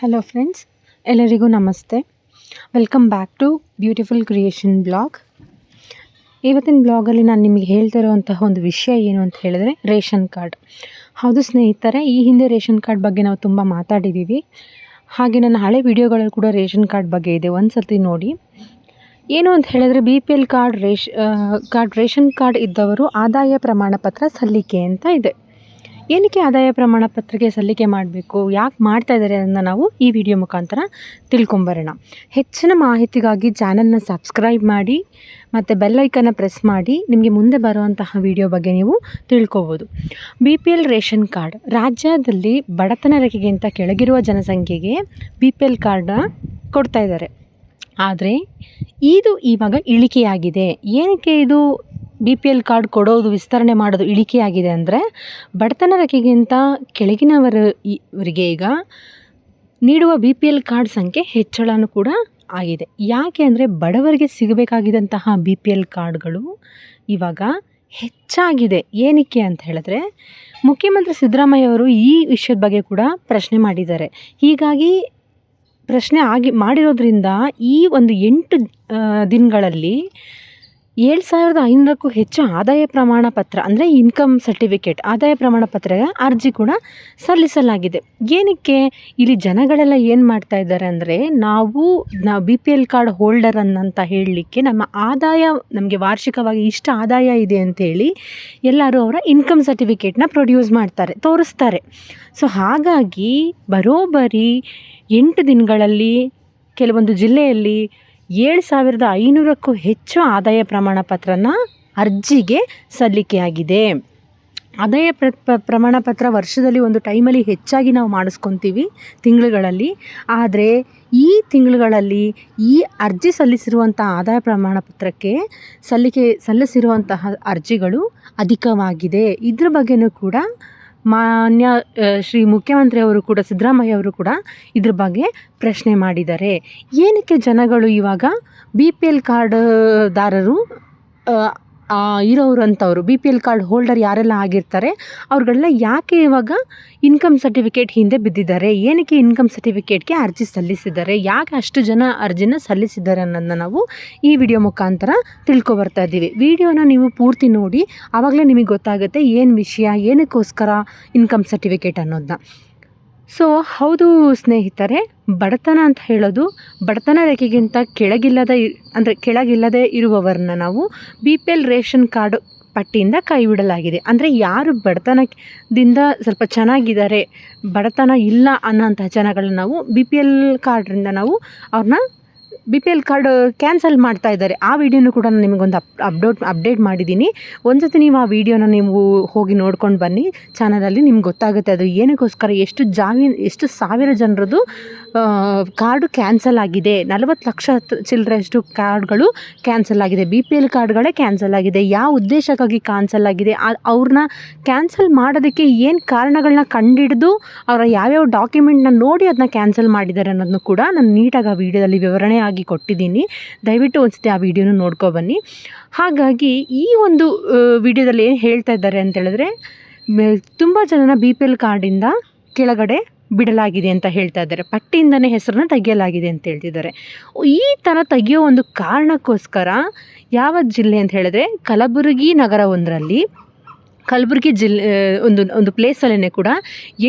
Hello friends ಎಲ್ಲರಿಗೂ ನಮಸ್ತೆ. Welcome back to beautiful creation blog ಇವತ್ತಿನ ಬ್ಲಾಗಲ್ಲಿ ನಾನು ನಿಮಗೆ ಹೇಳ್ತಾ ಇರುವಂತಹ ಒಂದು ವಿಷಯ ಏನು ಅಂತ ಹೇಳಿದ್ರೆ, ರೇಷನ್ ಕಾರ್ಡ್. ಹೌದು ಸ್ನೇಹಿತರೆ, ಈ ಹಿಂದೆ ರೇಷನ್ ಕಾರ್ಡ್ ಬಗ್ಗೆ ನಾವು ತುಂಬ ಮಾತಾಡಿದ್ದೀವಿ ಹಾಗೆ ನನ್ನ ಹಳೆ ವಿಡಿಯೋಗಳಲ್ಲಿ ಕೂಡ ರೇಷನ್ ಕಾರ್ಡ್ ಬಗ್ಗೆ ಇದೆ. ಒಂದು ಸರ್ತಿ ನೋಡಿ. ಏನು ಅಂತ ಹೇಳಿದ್ರೆ B P L card ರೇಷ್ card ration card ಇದ್ದವರು ಆದಾಯ ಪ್ರಮಾಣ ಪತ್ರ ಸಲ್ಲಿಕೆ ಅಂತ ಇದೆ. ಏನಕ್ಕೆ ಆದಾಯ ಪ್ರಮಾಣ ಪತ್ರಿಕೆ ಸಲ್ಲಿಕೆ ಮಾಡಬೇಕು? ಯಾಕೆ ಮಾಡ್ತಾ ಇದ್ದಾರೆ ಅದನ್ನು ನಾವು ಈ ವಿಡಿಯೋ ಮುಖಾಂತರ ತಿಳ್ಕೊಂಬರೋಣ. ಹೆಚ್ಚಿನ ಮಾಹಿತಿಗಾಗಿ ಚಾನಲ್ನ ಸಬ್ಸ್ಕ್ರೈಬ್ ಮಾಡಿ, ಮತ್ತು ಬೆಲ್ಲೈಕನ್ನ ಪ್ರೆಸ್ ಮಾಡಿ, ನಿಮಗೆ ಮುಂದೆ ಬರುವಂತಹ ವಿಡಿಯೋ ಬಗ್ಗೆ ನೀವು ತಿಳ್ಕೊಬೋದು. B P L ration card, ರಾಜ್ಯದಲ್ಲಿ ಬಡತನ ರೇಖೆಗಿಂತ ಕೆಳಗಿರುವ ಜನಸಂಖ್ಯೆಗೆ ಬಿ ಪಿ ಎಲ್ ಕಾರ್ಡ್ನ ಕೊಡ್ತಾ ಇದ್ದಾರೆ ಆದರೆ, ಇದು ಇವಾಗ ಇಳಿಕೆಯಾಗಿದೆ. ಏನಕ್ಕೆ ಇದು ಬಿ ಪಿ ಎಲ್ ಕಾರ್ಡ್ ಕೊಡೋದು ವಿಸ್ತರಣೆ ಮಾಡೋದು ಇಳಿಕೆಯಾಗಿದೆ ಅಂದರೆ ಬಡತನ ರೇಖೆಗಿಂತ ಕೆಳಗಿನವರ ಇವರಿಗೆ ಈಗ ನೀಡುವ ಬಿ ಪಿ ಎಲ್ ಕಾರ್ಡ್ ಸಂಖ್ಯೆ ಹೆಚ್ಚಳನೂ ಕೂಡ ಆಗಿದೆ. ಯಾಕೆ ಅಂದರೆ ಬಡವರಿಗೆ ಸಿಗಬೇಕಾಗಿದ್ದಂತಹ ಬಿ ಪಿ ಎಲ್ ಕಾರ್ಡ್ಗಳು ಇವಾಗ ಹೆಚ್ಚಾಗಿದೆ. ಏನಕ್ಕೆ ಅಂತ ಹೇಳಿದ್ರೆ ಮುಖ್ಯಮಂತ್ರಿ ಸಿದ್ದರಾಮಯ್ಯ ಅವರು ಈ ವಿಷಯದ ಬಗ್ಗೆ ಕೂಡ ಪ್ರಶ್ನೆ ಮಾಡಿದ್ದಾರೆ. ಹೀಗಾಗಿ ಪ್ರಶ್ನೆ ಆಗಿ ಮಾಡಿರೋದ್ರಿಂದ ಈ ಒಂದು ಎಂಟು ದಿನಗಳಲ್ಲಿ ಏಳು ಸಾವಿರದ ಐನೂರಕ್ಕೂ ಹೆಚ್ಚು ಆದಾಯ ಪ್ರಮಾಣ ಪತ್ರ, ಅಂದರೆ ಇನ್ಕಮ್ ಸರ್ಟಿಫಿಕೇಟ್ ಆದಾಯ ಪ್ರಮಾಣ ಪತ್ರ ಅರ್ಜಿ ಕೂಡ ಸಲ್ಲಿಸಲಾಗಿದೆ. ಏನಕ್ಕೆ ಇಲ್ಲಿ ಜನಗಳೆಲ್ಲ ಏನು ಮಾಡ್ತಾ ಇದ್ದಾರೆ ಅಂದರೆ ನಾವು ನಾವು B P L card holder ಅನ್ನಂತ ಹೇಳಲಿಕ್ಕೆ ನಮ್ಮ ಆದಾಯ, ನಮಗೆ ವಾರ್ಷಿಕವಾಗಿ ಇಷ್ಟು ಆದಾಯ ಇದೆ ಅಂತೇಳಿ ಎಲ್ಲರೂ ಅವರ ಇನ್ಕಮ್ ಸರ್ಟಿಫಿಕೇಟ್ನ ಪ್ರೊಡ್ಯೂಸ್ ಮಾಡ್ತಾರೆ, ತೋರಿಸ್ತಾರೆ. ಸೊ ಹಾಗಾಗಿ ಬರೋಬ್ಬರಿ ಎಂಟು ದಿನಗಳಲ್ಲಿ, ಕೆಲವೊಂದು ಜಿಲ್ಲೆಯಲ್ಲಿ ಏಳು ಸಾವಿರದ ಐನೂರಕ್ಕೂ ಹೆಚ್ಚು ಆದಾಯ ಪ್ರಮಾಣ ಪತ್ರನ ಅರ್ಜಿಗೆ ಸಲ್ಲಿಕೆಯಾಗಿದೆ. ಆದಾಯ ಪ್ರ ಪ್ರಮಾಣ ಪತ್ರ ವರ್ಷದಲ್ಲಿ ಒಂದು ಟೈಮಲ್ಲಿ ಹೆಚ್ಚಾಗಿ ನಾವು ಮಾಡಿಸ್ಕೊತೀವಿ ತಿಂಗಳುಗಳಲ್ಲಿ. ಆದರೆ ಈ ತಿಂಗಳುಗಳಲ್ಲಿ ಈ ಅರ್ಜಿ ಸಲ್ಲಿಸಿರುವಂಥ ಆದಾಯ ಪ್ರಮಾಣ ಪತ್ರಕ್ಕೆ ಸಲ್ಲಿಕೆ, ಸಲ್ಲಿಸಿರುವಂತಹ ಅರ್ಜಿಗಳು ಅಧಿಕವಾಗಿದೆ. ಇದ್ರ ಬಗ್ಗೆಯೂ ಕೂಡ ಮಾನ್ಯ ಶ್ರೀ ಮುಖ್ಯಮಂತ್ರಿಯವರು ಕೂಡ, ಸಿದ್ದರಾಮಯ್ಯ ಅವರು ಕೂಡ ಇದ್ರ ಬಗ್ಗೆ ಪ್ರಶ್ನೆ ಮಾಡಿದ್ದಾರೆ. ಏನಕ್ಕೆ ಜನಗಳು ಇವಾಗ ಬಿ ಪಿ ಎಲ್ ಕಾರ್ಡ್ದಾರರು ಇರೋರು ಅಂಥವ್ರು B P L card holder ಯಾರೆಲ್ಲ ಆಗಿರ್ತಾರೆ ಅವ್ರುಗಳೆಲ್ಲ ಯಾಕೆ ಇವಾಗ ಇನ್ಕಮ್ ಸರ್ಟಿಫಿಕೇಟ್ ಹಿಂದೆ ಬಿದ್ದಿದ್ದಾರೆ? ಏನಕ್ಕೆ ಇನ್ಕಮ್ ಸರ್ಟಿಫಿಕೇಟ್ಗೆ ಅರ್ಜಿ ಸಲ್ಲಿಸಿದ್ದಾರೆ? ಯಾಕೆ ಅಷ್ಟು ಜನ ಅರ್ಜಿನ ಸಲ್ಲಿಸಿದ್ದಾರೆ ಅನ್ನೋದನ್ನ ನಾವು ಈ ವಿಡಿಯೋ ಮುಖಾಂತರ ತಿಳ್ಕೊಬರ್ತಾ ಇದ್ದೀವಿ. ವಿಡಿಯೋನ ನೀವು ಪೂರ್ತಿ ನೋಡಿ, ಆವಾಗಲೇ ನಿಮಗೆ ಗೊತ್ತಾಗುತ್ತೆ ಏನು ವಿಷಯ, ಏನಕ್ಕೋಸ್ಕರ ಇನ್ಕಮ್ ಸರ್ಟಿಫಿಕೇಟ್ ಅನ್ನೋದನ್ನ. ಸೊ ಹೌದು ಸ್ನೇಹಿತರೆ, ಬಡತನ ಅಂತ ಹೇಳೋದು ಬಡತನ ರೇಖೆಗಿಂತ ಕೆಳಗಿಲ್ಲದ ಅಂದರೆ ಕೆಳಗಿಲ್ಲದೆ ಇರುವವರನ್ನ ನಾವು B P L ration card ಪಟ್ಟಿಯಿಂದ ಕೈ ಬಿಡಲಾಗಿದೆ ಅಂದರೆ ಯಾರು ಬಡತನದಿಂದ ಸ್ವಲ್ಪ ಚೆನ್ನಾಗಿದ್ದಾರೆ, ಬಡತನ ಇಲ್ಲ ಅನ್ನೋಂಥ ಜನಗಳನ್ನ ನಾವು ಬಿ ಪಿ ಎಲ್ ಕಾರ್ಡ್ರಿಂದ ನಾವು ಅವ್ರನ್ನ B P L card cancel ಮಾಡ್ತಾ ಇದ್ದಾರೆ. ಆ ವಿಡಿಯೋನು ಕೂಡ ನಾನು ನಿಮಗೊಂದು ಅಪ್ ಅಪ್ಡೋಟ್ ಅಪ್ಡೇಟ್ ಮಾಡಿದ್ದೀನಿ. ಒಂದು ಸತಿ ನೀವು ಆ ವಿಡಿಯೋನ ನೀವು ಹೋಗಿ ನೋಡ್ಕೊಂಡು ಬನ್ನಿ. ಚಾನಲಲ್ಲಿ ನಿಮ್ಗೆ ಗೊತ್ತಾಗುತ್ತೆ ಅದು ಏನಕ್ಕೋಸ್ಕರ ಎಷ್ಟು ಜಾಮೀನು ಎಷ್ಟು ಸಾವಿರ ಜನರದ್ದು ಕಾರ್ಡು ಕ್ಯಾನ್ಸಲ್ ಆಗಿದೆ. ನಲವತ್ತು ಲಕ್ಷ ಚಿಲ್ಲರೆಯಷ್ಟು ಕಾರ್ಡ್ಗಳು ಕ್ಯಾನ್ಸಲ್ ಆಗಿದೆ. ಬಿ ಪಿ ಎಲ್ ಕಾರ್ಡ್ಗಳೇ ಕ್ಯಾನ್ಸಲ್ ಆಗಿದೆ. ಯಾವ ಉದ್ದೇಶಕ್ಕಾಗಿ ಕ್ಯಾನ್ಸಲ್ ಆಗಿದೆ? ಅವ್ರನ್ನ ಕ್ಯಾನ್ಸಲ್ ಮಾಡೋದಕ್ಕೆ ಏನು ಕಾರಣಗಳನ್ನ ಕಂಡಿಡಿದು ಅವರ ಯಾವ್ಯಾವ ಡಾಕ್ಯುಮೆಂಟ್ನ ನೋಡಿ ಅದನ್ನ ಕ್ಯಾನ್ಸಲ್ ಮಾಡಿದ್ದಾರೆ ಅನ್ನೋದನ್ನು ಕೂಡ ನಾನು ನೀಟಾಗಿ ಆ ವಿಡಿಯೋದಲ್ಲಿ ವಿವರಣೆ ಆಗಿ ಕೊಟ್ಟಿದ್ದೀನಿ. ದಯವಿಟ್ಟು ಒಂದ್ಸತಿ ಆ ವಿಡಿಯೋನ ನೋಡ್ಕೊಬನ್ನಿ ಹಾಗಾಗಿ ಈ ಒಂದು ವಿಡಿಯೋದಲ್ಲಿ ಏನು ಹೇಳ್ತಾ ಇದ್ದಾರೆ ಅಂತ ಹೇಳಿದ್ರೆ ತುಂಬ ಜನನ ಬಿ ಪಿ ಎಲ್ ಕಾರ್ಡಿಂದ ಕೆಳಗಡೆ ಬಿಡಲಾಗಿದೆ ಅಂತ ಹೇಳ್ತಾ ಇದ್ದಾರೆ. ಪಟ್ಟಿಯಿಂದನೇ ಹೆಸರನ್ನು ತೆಗೆಯಲಾಗಿದೆ ಅಂತ ಹೇಳ್ತಿದ್ದಾರೆ. ಈ ಥರ ತೆಗೆಯೋ ಒಂದು ಕಾರಣಕ್ಕೋಸ್ಕರ ಯಾವ ಜಿಲ್ಲೆ ಅಂತ ಹೇಳಿದ್ರೆ, ಕಲಬುರಗಿ ನಗರ ಒಂದರಲ್ಲಿ ಕಲಬುರಗಿ ಜಿಲ್ಲೆ ಒಂದು ಒಂದು ಪ್ಲೇಸಲ್ಲೇ ಕೂಡ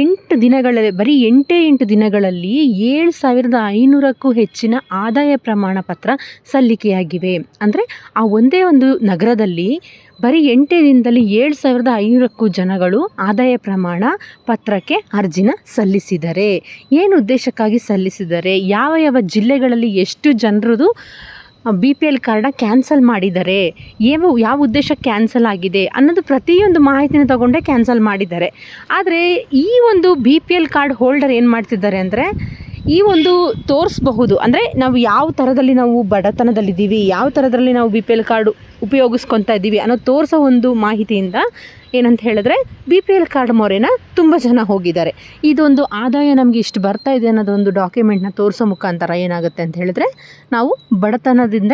ಎಂಟು ದಿನಗಳಲ್ಲಿ ಬರೀ ಎಂಟೇ ಎಂಟು ದಿನಗಳಲ್ಲಿ ಏಳು ಸಾವಿರದ ಐನೂರಕ್ಕೂ ಹೆಚ್ಚಿನ ಆದಾಯ ಪ್ರಮಾಣ ಪತ್ರ ಸಲ್ಲಿಕೆಯಾಗಿವೆ. ಅಂದರೆ ಆ ಒಂದೇ ಒಂದು ನಗರದಲ್ಲಿ ಬರೀ ಎಂಟೇ ದಿನದಲ್ಲಿ ಏಳು ಸಾವಿರದ ಐನೂರಕ್ಕೂ ಜನಗಳು ಆದಾಯ ಪ್ರಮಾಣ ಪತ್ರಕ್ಕೆ ಅರ್ಜಿನ ಸಲ್ಲಿಸಿದ್ದಾರೆ ಏನು ಉದ್ದೇಶಕ್ಕಾಗಿ ಸಲ್ಲಿಸಿದರೆ? ಯಾವ ಯಾವ ಜಿಲ್ಲೆಗಳಲ್ಲಿ ಎಷ್ಟು ಜನರದು ಬಿ ಪಿ ಎಲ್ ಕಾರ್ಡನ್ನ ಕ್ಯಾನ್ಸಲ್ ಮಾಡಿದ್ದಾರೆ ಯಾವ ಯಾವ ಉದ್ದೇಶಕ್ಕೆ ಕ್ಯಾನ್ಸಲ್ ಆಗಿದೆ ಅನ್ನೋದು ಪ್ರತಿಯೊಂದು ಮಾಹಿತಿನ ತಗೊಂಡೇ ಕ್ಯಾನ್ಸಲ್ ಮಾಡಿದ್ದಾರೆ. ಆದರೆ ಈ ಒಂದು B P L card holder ಏನು ಮಾಡ್ತಿದ್ದಾರೆ ಅಂದರೆ, ಈ ಒಂದು ತೋರಿಸಬಹುದು. ಅಂದರೆ ನಾವು ಯಾವ ಥರದಲ್ಲಿ ನಾವು ಬಡತನದಲ್ಲಿದ್ದೀವಿ, ಯಾವ ಥರದಲ್ಲಿ ನಾವು ಬಿ ಪಿ ಎಲ್ ಕಾರ್ಡ್ ಉಪಯೋಗಿಸ್ಕೊತಾ ಇದ್ದೀವಿ ಅನ್ನೋ ತೋರಿಸೋ ಒಂದು ಮಾಹಿತಿಯಿಂದ ಏನಂತ ಹೇಳಿದ್ರೆ ಬಿ ಪಿ ಎಲ್ ಕಾರ್ಡ್ ಮೊರೆನ ತುಂಬ ಜನ ಹೋಗಿದ್ದಾರೆ. ಇದೊಂದು ಆದಾಯ ನಮಗೆ ಇಷ್ಟು ಬರ್ತಾ ಇದೆ ಅನ್ನೋದೊಂದು ಡಾಕ್ಯುಮೆಂಟ್ನ ತೋರಿಸೋ ಮುಖಾಂತರ ಏನಾಗುತ್ತೆ ಅಂತ ಹೇಳಿದ್ರೆ, ನಾವು ಬಡತನದಿಂದ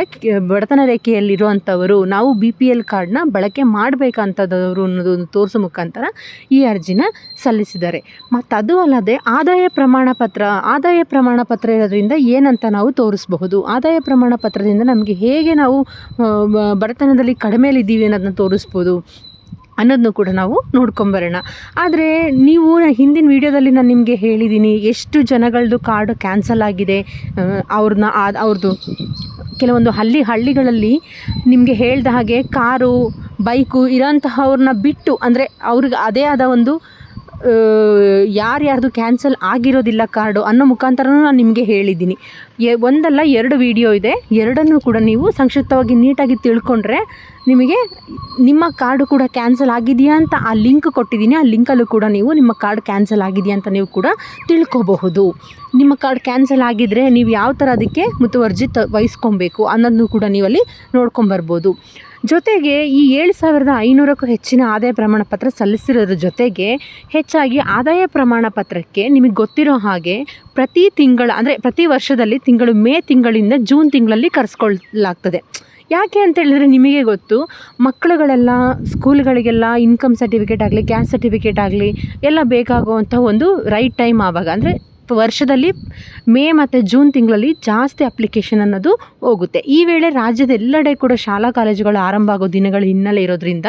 ಬಡತನ ರೇಖೆಯಲ್ಲಿರುವಂಥವರು, ನಾವು ಬಿ ಪಿ ಎಲ್ ಕಾರ್ಡ್ನ ಬಳಕೆ ಮಾಡಬೇಕಂತದವರು ಅನ್ನೋದೊಂದು ತೋರಿಸೋ ಮುಖಾಂತರ ಈ ಅರ್ಜಿನ ಸಲ್ಲಿಸಿದ್ದಾರೆ. ಮತ್ತು ಅದು ಅಲ್ಲದೆ ಆದಾಯ ಪ್ರಮಾಣ ಪತ್ರ, ಆದಾಯ ಪ್ರಮಾಣ ಪತ್ರ ಇರೋದ್ರಿಂದ ಏನಂತ ನಾವು ತೋರಿಸಬಹುದು. ಆದಾಯ ಪ್ರಮಾಣ ಪತ್ರದಿಂದ ನಮಗೆ ಹೇಗೆ ನಾವು ಬಡತನದಲ್ಲಿ ಕಡಿಮೆಯಲ್ಲಿದ್ದೀವಿ ಅನ್ನೋದನ್ನ ತೋರಿಸ್ಬೋದು. ಅನ್ನೋದನ್ನು ಕೂಡ ನಾವು ನೋಡ್ಕೊಂಬರೋಣ. ಆದರೆ ನೀವು ಹಿಂದಿನ ವೀಡಿಯೋದಲ್ಲಿ ನಾನು ನಿಮಗೆ ಹೇಳಿದ್ದೀನಿ ಎಷ್ಟು ಜನಗಳದ್ದು ಕಾರ್ಡ್ ಕ್ಯಾನ್ಸಲ್ ಆಗಿದೆ ಅವ್ರನ್ನ ಅವ್ರದ್ದು ಕೆಲವೊಂದು ಹಳ್ಳಿ ಹಳ್ಳಿಗಳಲ್ಲಿ ನಿಮಗೆ ಹೇಳಿದ ಹಾಗೆ ಕಾರು, ಬೈಕು ಇರೋಂತಹವ್ರನ್ನ ಬಿಟ್ಟು, ಅಂದರೆ ಅವ್ರಿಗೆ ಅದೇ ಆದ ಒಂದು ಯಾರ್ಯಾರ್ದು ಕ್ಯಾನ್ಸಲ್ ಆಗಿರೋದಿಲ್ಲ ಕಾರ್ಡು ಅನ್ನೋ ಮುಖಾಂತರನೂ ನಾನು ನಿಮಗೆ ಹೇಳಿದ್ದೀನಿ ಒಂದಲ್ಲ, ಎರಡು ವಿಡಿಯೋ ಇದೆ. ಎರಡನ್ನೂ ಕೂಡ ನೀವು ಸಂಕ್ಷಿಪ್ತವಾಗಿ ನೀಟಾಗಿ ತಿಳ್ಕೊಂಡ್ರೆ ನಿಮಗೆ ನಿಮ್ಮ ಕಾರ್ಡು ಕೂಡ ಕ್ಯಾನ್ಸಲ್ ಆಗಿದೆಯಾ ಅಂತ ಆ ಲಿಂಕ್ ಕೊಟ್ಟಿದ್ದೀನಿ. ಆ ಲಿಂಕಲ್ಲೂ ಕೂಡ ನೀವು ನಿಮ್ಮ ಕಾರ್ಡ್ ಕ್ಯಾನ್ಸಲ್ ಆಗಿದೆಯಾ ಅಂತ ನೀವು ಕೂಡ ತಿಳ್ಕೊಬಹುದು. ನಿಮ್ಮ ಕಾರ್ಡ್ ಕ್ಯಾನ್ಸಲ್ ಆಗಿದ್ದರೆ ನೀವು ಯಾವ ಥರ ಅದಕ್ಕೆ ಮುತುವರ್ಜಿ ತ, ವಹಿಸ್ಕೊಬೇಕು ಅನ್ನೋದನ್ನು ಕೂಡ ನೀವಲ್ಲಿ ನೋಡ್ಕೊಂಬರ್ಬೋದು ಜೊತೆಗೆ ಈ ಏಳು ಸಾವಿರದ ಐನೂರಕ್ಕೂ ಹೆಚ್ಚಿನ ಆದಾಯ ಪ್ರಮಾಣ ಪತ್ರ ಸಲ್ಲಿಸಿರೋದ್ರ ಜೊತೆಗೆ ಹೆಚ್ಚಾಗಿ ಆದಾಯ ಪ್ರಮಾಣ ಪತ್ರಕ್ಕೆ ನಿಮಗೆ ಗೊತ್ತಿರೋ ಹಾಗೆ ಪ್ರತಿ ತಿಂಗಳ, ಅಂದರೆ ಪ್ರತಿ ವರ್ಷದಲ್ಲಿ ತಿಂಗಳು, ಮೇ ತಿಂಗಳಿಂದ ಜೂನ್ ತಿಂಗಳಲ್ಲಿ ಕರೆಸ್ಕೊಳ್ಳಲಾಗ್ತದೆ ಯಾಕೆ ಅಂತ ಹೇಳಿದ್ರೆ ನಿಮಗೆ ಗೊತ್ತು, ಮಕ್ಕಳುಗಳೆಲ್ಲ ಸ್ಕೂಲ್ಗಳಿಗೆಲ್ಲ ಇನ್ಕಮ್ ಸರ್ಟಿಫಿಕೇಟ್ ಆಗಲಿ ಕ್ಯಾಸ್ಟ್ ಸರ್ಟಿಫಿಕೇಟ್ ಆಗಲಿ ಎಲ್ಲ ಬೇಕಾಗುವಂಥ ಒಂದು ರೈಟ್ ಟೈಮ್ ಆವಾಗ, ಅಂದರೆ ವರ್ಷದಲ್ಲಿ ಮೇ ಮತ್ತು ಜೂನ್ ತಿಂಗಳಲ್ಲಿ ಜಾಸ್ತಿ ಅಪ್ಲಿಕೇಶನ್ ಅನ್ನೋದು ಹೋಗುತ್ತೆ. ಈ ವೇಳೆ ರಾಜ್ಯದ ಎಲ್ಲೆಡೆ ಕೂಡ ಶಾಲಾ ಕಾಲೇಜುಗಳು ಆರಂಭ ಆಗೋ ದಿನಗಳ ಹಿನ್ನೆಲೆ ಇರೋದ್ರಿಂದ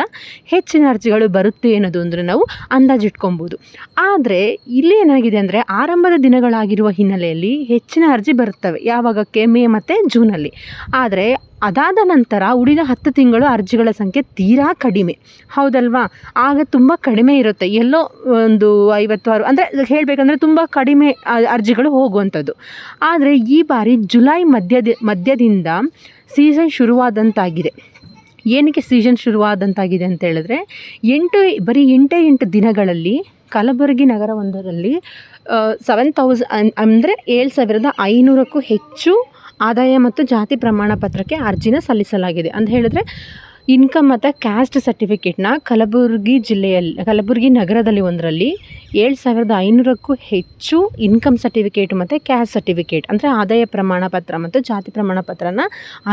ಹೆಚ್ಚಿನ ಅರ್ಜಿಗಳು ಬರುತ್ತೆ ಅನ್ನೋದು ಅಂದರೆ ನಾವು ಅಂದಾಜಿಟ್ಕೊಬೋದು ಆದರೆ ಇಲ್ಲಿ ಏನಾಗಿದೆ ಅಂದರೆ ಆರಂಭದ ದಿನಗಳಾಗಿರುವ ಹಿನ್ನೆಲೆಯಲ್ಲಿ ಹೆಚ್ಚಿನ ಅರ್ಜಿ ಬರುತ್ತವೆ. ಯಾವಾಗಕ್ಕೆ? ಮೇ ಮತ್ತು ಜೂನಲ್ಲಿ. ಆದರೆ ಅದಾದ ನಂತರ ಉಳಿದ ಹತ್ತು ತಿಂಗಳು ಅರ್ಜಿಗಳ ಸಂಖ್ಯೆ ತೀರಾ ಕಡಿಮೆ. ಹೌದಲ್ವಾ? ಆಗ ತುಂಬ ಕಡಿಮೆ ಇರುತ್ತೆ. ಎಲ್ಲೋ ಒಂದು ಐವತ್ತು ಆರು ಅಂದರೆ ಹೇಳಬೇಕಂದ್ರೆ ತುಂಬ ಕಡಿಮೆ ಅರ್ಜಿಗಳು ಹೋಗುವಂಥದ್ದು. ಆದರೆ ಈ ಬಾರಿ ಜುಲೈ ಮಧ್ಯದ, ಮಧ್ಯದಿಂದ ಸೀಸನ್ ಶುರುವಾದಂತಾಗಿದೆ. ಏನಕ್ಕೆ ಸೀಸನ್ ಶುರುವಾದಂತಾಗಿದೆ ಅಂತ ಹೇಳಿದ್ರೆ, ಎಂಟು, ಬರೀ ಎಂಟೇ ಎಂಟು ದಿನಗಳಲ್ಲಿ ಕಲಬುರಗಿ ನಗರವೊಂದರಲ್ಲಿ ಸೆವೆನ್ ತೌಸ್ ಅಂದರೆ ಏಳು ಸಾವಿರದ ಐನೂರಕ್ಕೂ ಹೆಚ್ಚು ಆದಾಯ ಮತ್ತು ಜಾತಿ ಪ್ರಮಾಣ ಪತ್ರಕ್ಕೆ ಅರ್ಜಿನ ಸಲ್ಲಿಸಲಾಗಿದೆ ಅಂತ ಹೇಳಿದ್ರೆ, ಇನ್ಕಮ್ ಮತ್ತು ಕ್ಯಾಸ್ಟ್ ಸರ್ಟಿಫಿಕೇಟ್ನ ಕಲಬುರಗಿ ಜಿಲ್ಲೆಯಲ್ಲಿ, ಕಲಬುರಗಿ ನಗರದಲ್ಲಿ ಒಂದರಲ್ಲಿ ಏಳು ಸಾವಿರದ ಐನೂರಕ್ಕೂ ಹೆಚ್ಚು ಇನ್ಕಮ್ ಸರ್ಟಿಫಿಕೇಟ್ ಮತ್ತು ಕ್ಯಾಸ್ಟ್ ಸರ್ಟಿಫಿಕೇಟ್, ಅಂದರೆ ಆದಾಯ ಪ್ರಮಾಣ ಪತ್ರ ಮತ್ತು ಜಾತಿ ಪ್ರಮಾಣ ಪತ್ರನ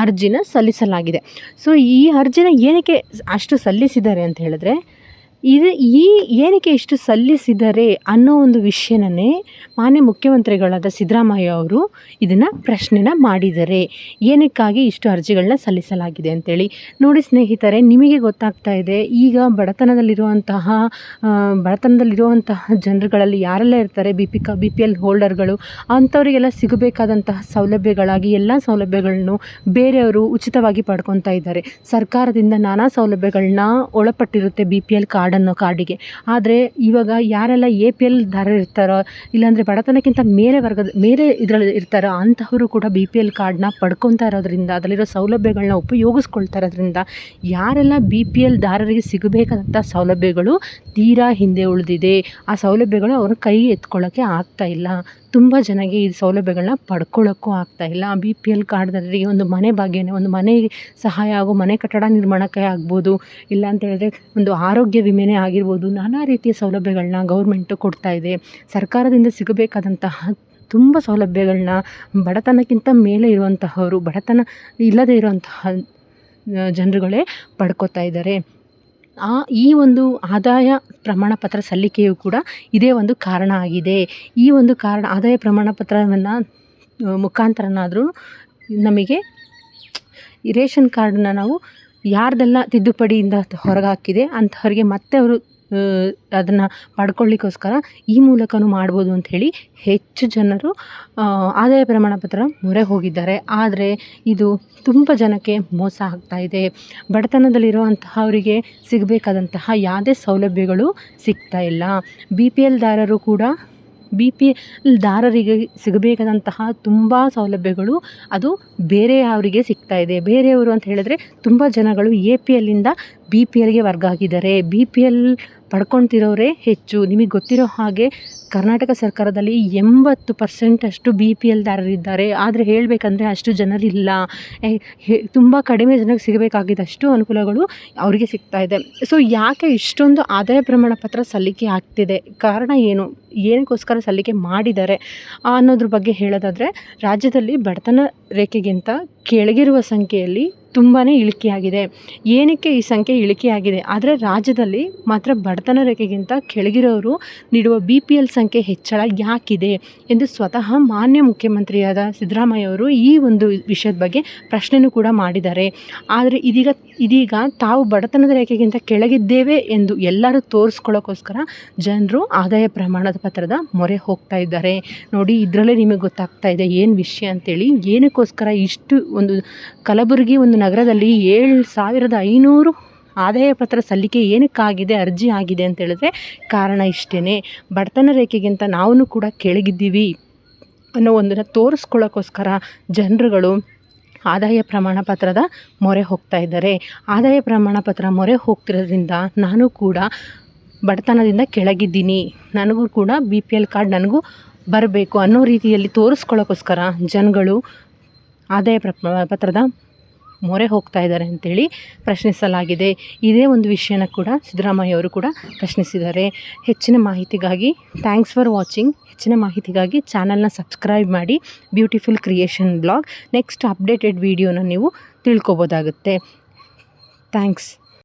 ಅರ್ಜಿನ ಸಲ್ಲಿಸಲಾಗಿದೆ. ಸೊ ಈ ಅರ್ಜಿನ ಏನಕ್ಕೆ ಅಷ್ಟು ಸಲ್ಲಿಸಿದ್ದಾರೆ ಅಂತ ಹೇಳಿದ್ರೆ ಇದು ಈ ಏನಕ್ಕೆ ಇಷ್ಟು ಸಲ್ಲಿಸಿದ್ದಾರೆ ಅನ್ನೋ ಒಂದು ವಿಷಯನೇ ಮಾನ್ಯ ಮುಖ್ಯಮಂತ್ರಿಗಳಾದ ಸಿದ್ದರಾಮಯ್ಯ ಅವರು ಇದನ್ನು ಪ್ರಶ್ನೆನ ಮಾಡಿದ್ದಾರೆ ಏನಕ್ಕಾಗಿ ಇಷ್ಟು ಅರ್ಜಿಗಳನ್ನ ಸಲ್ಲಿಸಲಾಗಿದೆ ಅಂತೇಳಿ. ನೋಡಿ ಸ್ನೇಹಿತರೆ, ನಿಮಗೆ ಗೊತ್ತಾಗ್ತಾ ಇದೆ, ಈಗ ಬಡತನದಲ್ಲಿರುವಂತಹ ಬಡತನದಲ್ಲಿರುವಂತಹ ಜನರುಗಳಲ್ಲಿ ಯಾರೆಲ್ಲ ಇರ್ತಾರೆ, ಬಿ ಪಿ ಕ, ಬಿ ಪಿ ಎಲ್ ಹೋಲ್ಡರ್ಗಳು, ಅಂಥವರಿಗೆಲ್ಲ ಸಿಗಬೇಕಾದಂತಹ ಸೌಲಭ್ಯಗಳಾಗಿ ಎಲ್ಲ ಸೌಲಭ್ಯಗಳನ್ನು ಬೇರೆಯವರು ಉಚಿತವಾಗಿ ಪಡ್ಕೊತಾ ಇದ್ದಾರೆ. ಸರ್ಕಾರದಿಂದ ನಾನಾ ಸೌಲಭ್ಯಗಳನ್ನ ಒಳಪಟ್ಟಿರುತ್ತೆ ಬಿ ಪಿ ಎಲ್ ಕಾರ್ಡ್ ಅನ್ನೋ ಕಾರ್ಡಿಗೆ. ಆದರೆ ಇವಾಗ ಯಾರೆಲ್ಲ ಎ ಪಿ ಎಲ್ ದಾರರು ಇರ್ತಾರೋ, ಇಲ್ಲಾಂದರೆ ಬಡತನಕ್ಕಿಂತ ಮೇಲೆ ವರ್ಗದ, ಮೇಲೆ ಇದರಲ್ಲಿ ಇರ್ತಾರೋ ಅಂಥವರು ಕೂಡ ಬಿ ಪಿ ಎಲ್ ಕಾರ್ಡ್ನ ಪಡ್ಕೊತಾ ಇರೋದ್ರಿಂದ, ಅದರಲ್ಲಿರೋ ಸೌಲಭ್ಯಗಳನ್ನ ಉಪಯೋಗಿಸ್ಕೊಳ್ತಾ ಇರೋದ್ರಿಂದ ಯಾರೆಲ್ಲ ಬಿ ಪಿ ಎಲ್ ದಾರರಿಗೆ ಸಿಗಬೇಕಾದಂಥ ಸೌಲಭ್ಯಗಳು ತೀರಾ ಹಿಂದೆ ಉಳಿದಿದೆ. ಆ ಸೌಲಭ್ಯಗಳು ಅವ್ರ ಕೈ ಎತ್ಕೊಳ್ಳೋಕ್ಕೆ ಇಲ್ಲ. ತುಂಬ ಜನಗೆ ಈ ಸೌಲಭ್ಯಗಳನ್ನ ಪಡ್ಕೊಳ್ಳೋಕ್ಕೂ ಆಗ್ತಾ ಇಲ್ಲ. ಬಿ ಪಿ ಎಲ್ ಕಾರ್ಡ್ದಾರರಿಗೆ ಒಂದು ಮನೆ ಭಾಗ್ಯನೇ ಒಂದು ಮನೆ ಸಹಾಯ ಆಗೋ ಮನೆ ಕಟ್ಟಡ ನಿರ್ಮಾಣಕ್ಕೆ ಆಗ್ಬೋದು, ಇಲ್ಲ ಅಂತ ಹೇಳಿದ್ರೆ ಒಂದು ಆರೋಗ್ಯ ವಿಮೆನೇ ಆಗಿರ್ಬೋದು, ನಾನಾ ರೀತಿಯ ಸೌಲಭ್ಯಗಳನ್ನ ಗೌರ್ಮೆಂಟು ಕೊಡ್ತಾ ಇದೆ. ಸರ್ಕಾರದಿಂದ ಸಿಗಬೇಕಾದಂತಹ ತುಂಬ ಸೌಲಭ್ಯಗಳನ್ನ ಬಡತನಕ್ಕಿಂತ ಮೇಲೆ ಇರುವಂತಹವರು, ಬಡತನ ಇಲ್ಲದೇ ಇರುವಂತಹ ಜನರುಗಳೇ ಪಡ್ಕೋತಾ ಇದ್ದಾರೆ. ಆ, ಈ ಒಂದು ಆದಾಯ ಪ್ರಮಾಣ ಪತ್ರ ಸಲ್ಲಿಕೆಯು ಕೂಡ ಇದೇ ಒಂದು ಕಾರಣ ಆಗಿದೆ. ಈ ಒಂದು ಕಾರಣ, ಆದಾಯ ಪ್ರಮಾಣ ಪತ್ರವನ್ನು ಮುಖಾಂತರನಾದರೂ ನಮಗೆ ರೇಷನ್ ಕಾರ್ಡನ್ನ ನಾವು ಯಾರ್ದೆಲ್ಲ ತಿದ್ದುಪಡಿಯಿಂದ ಹೊರಗೆ ಹಾಕಿದೆ ಅಂಥವ್ರಿಗೆ ಮತ್ತೆ ಅವರು ಅದನ್ನು ಪಡ್ಕೊಳ್ಳಿಕ್ಕೋಸ್ಕರ ಈ ಮೂಲಕನೂ ಮಾಡ್ಬೋದು ಹೇಳಿ ಹೆಚ್ಚು ಜನರು ಆದಾಯ ಪ್ರಮಾಣ ಪತ್ರ ಮೊರೆ ಹೋಗಿದ್ದಾರೆ. ಆದರೆ ಇದು ತುಂಬ ಜನಕ್ಕೆ ಮೋಸ ಆಗ್ತಾ ಇದೆ. ಬಡತನದಲ್ಲಿರುವಂತಹವರಿಗೆ ಸಿಗಬೇಕಾದಂತಹ ಯಾವುದೇ ಸೌಲಭ್ಯಗಳು ಸಿಗ್ತಾ ಇಲ್ಲ. ಬಿ ಪಿ ಎಲ್ದಾರರು ಕೂಡ ಬಿ ಪಿ ಎಲ್ ದಾರರಿಗೆ ಸಿಗಬೇಕಾದಂತಹ ತುಂಬ ಸೌಲಭ್ಯಗಳು ಅದು ಬೇರೆ ಅವರಿಗೆ ಸಿಗ್ತಾ ಇದೆ. ಬೇರೆಯವರು ಅಂತ ಹೇಳಿದ್ರೆ ತುಂಬ ಜನಗಳು ಎ ಪಿ ಎಲ್ಲಿಂದ ಬಿ ಪಿ ಎಲ್ಗೆ ವರ್ಗ ಆಗಿದ್ದಾರೆ ಬಿ ಪಿ ಎಲ್ ಪಡ್ಕೊತಿರೋರೇ ಹೆಚ್ಚು. ನಿಮಗೆ ಗೊತ್ತಿರೋ ಹಾಗೆ ಕರ್ನಾಟಕ ಸರ್ಕಾರದಲ್ಲಿ ಎಂಬತ್ತು ಪರ್ಸೆಂಟಷ್ಟು ಬಿ ಪಿ ಎಲ್ದಾರರಿದ್ದಾರೆ ಆದರೆ ಹೇಳಬೇಕಂದ್ರೆ ಅಷ್ಟು ಜನರಿಲ್ಲ. ತುಂಬ ಕಡಿಮೆ ಜನಕ್ಕೆ ಸಿಗಬೇಕಾಗಿದ್ದಷ್ಟು ಅನುಕೂಲಗಳು ಅವರಿಗೆ ಸಿಗ್ತಾ ಇದೆ. ಸೊ ಯಾಕೆ ಇಷ್ಟೊಂದು ಆದಾಯ ಪ್ರಮಾಣ ಪತ್ರ ಸಲ್ಲಿಕೆ ಆಗ್ತಿದೆ? ಕಾರಣ ಏನು? ಏನಕ್ಕೋಸ್ಕರ ಸಲ್ಲಿಕೆ ಮಾಡಿದ್ದಾರೆ? ಅನ್ನೋದ್ರ ಬಗ್ಗೆ ಹೇಳೋದಾದರೆ, ರಾಜ್ಯದಲ್ಲಿ ಬಡತನ ರೇಖೆಗಿಂತ ಕೆಳಗಿರುವ ಸಂಖ್ಯೆಯಲ್ಲಿ ತುಂಬಾ ಇಳಿಕೆಯಾಗಿದೆ. ಏನಕ್ಕೆ ಈ ಸಂಖ್ಯೆ ಇಳಿಕೆಯಾಗಿದೆ? ಆದರೆ ರಾಜ್ಯದಲ್ಲಿ ಮಾತ್ರ ಬಡತನ ರೇಖೆಗಿಂತ ಕೆಳಗಿರೋರು ನೀಡುವ ಬಿ ಪಿ ಎಲ್ ಸಂಖ್ಯೆ ಹೆಚ್ಚಳ ಯಾಕಿದೆ ಎಂದು ಸ್ವತಃ ಮಾನ್ಯ ಮುಖ್ಯಮಂತ್ರಿಯಾದ ಸಿದ್ದರಾಮಯ್ಯ ಅವರು ಈ ಒಂದು ವಿಷಯದ ಬಗ್ಗೆ ಪ್ರಶ್ನೆಯೂ ಕೂಡ ಮಾಡಿದ್ದಾರೆ. ಆದರೆ ಇದೀಗ ಇದೀಗ ತಾವು ಬಡತನದ ರೇಖೆಗಿಂತ ಕೆಳಗಿದ್ದೇವೆ ಎಂದು ಎಲ್ಲರೂ ತೋರಿಸ್ಕೊಳ್ಳೋಕ್ಕೋಸ್ಕರ ಜನರು ಆದಾಯ ಪ್ರಮಾಣದ ಪತ್ರದ ಮೊರೆ ಹೋಗ್ತಾ ಇದ್ದಾರೆ. ನೋಡಿ, ಇದರಲ್ಲೇ ನಿಮಗೆ ಗೊತ್ತಾಗ್ತಾ ಇದೆ ಏನು ವಿಷಯ ಅಂತೇಳಿ. ಏನಕ್ಕೋಸ್ಕರ ಇಷ್ಟು ಒಂದು ಕಲಬುರಗಿ ಒಂದು ನಗರದಲ್ಲಿ ಏಳು ಸಾವಿರದ ಐನೂರು ಆದಾಯ ಪತ್ರ ಸಲ್ಲಿಕೆ ಏನಕ್ಕಾಗಿದೆ, ಅರ್ಜಿ ಆಗಿದೆ ಅಂತ ಹೇಳಿದ್ರೆ ಕಾರಣ ಇಷ್ಟೇ ಬಡತನ ರೇಖೆಗಿಂತ ನಾವು ಕೂಡ ಕೆಳಗಿದ್ದೀವಿ ಅನ್ನೋ ಒಂದನ್ನು ತೋರಿಸ್ಕೊಳ್ಳೋಕ್ಕೋಸ್ಕರ ಜನರುಗಳು ಆದಾಯ ಪ್ರಮಾಣ ಪತ್ರದ ಮೊರೆ ಹೋಗ್ತಾ ಇದ್ದಾರೆ. ಆದಾಯ ಪ್ರಮಾಣ ಪತ್ರ ಮೊರೆ ಹೋಗ್ತಿರೋದ್ರಿಂದ ನಾನು ಕೂಡ ಬಡತನದಿಂದ ಕೆಳಗಿದ್ದೀನಿ. ನನಗೂ ಕೂಡ ಬಿ ಪಿ ಎಲ್ ಕಾರ್ಡ್ ನನಗೂ ಬರಬೇಕು ಅನ್ನೋ ರೀತಿಯಲ್ಲಿ ತೋರಿಸ್ಕೊಳ್ಳೋಕ್ಕೋಸ್ಕರ ಜನಗಳು ಆದಾಯ ಪತ್ರದ ಮೊರೆ ಹೋಗ್ತಾ ಇದ್ದಾರೆ ಅಂತೇಳಿ ಪ್ರಶ್ನಿಸಲಾಗಿದೆ. ಇದೇ ಒಂದು ವಿಷಯನ ಕೂಡ ಸಿದ್ದರಾಮಯ್ಯ ಅವರು ಕೂಡ ಪ್ರಶ್ನಿಸಿದ್ದಾರೆ. ಹೆಚ್ಚಿನ ಮಾಹಿತಿಗಾಗಿ ಥ್ಯಾಂಕ್ಸ್ ಫಾರ್ ವಾಚಿಂಗ್ ಹೆಚ್ಚಿನ ಮಾಹಿತಿಗಾಗಿ ಚಾನಲ್ನ ಸಬ್ಸ್ಕ್ರೈಬ್ ಮಾಡಿ. Beautiful creation blog next updated ವೀಡಿಯೋನ ನೀವು ತಿಳ್ಕೊಬೋದಾಗುತ್ತೆ. ಥ್ಯಾಂಕ್ಸ್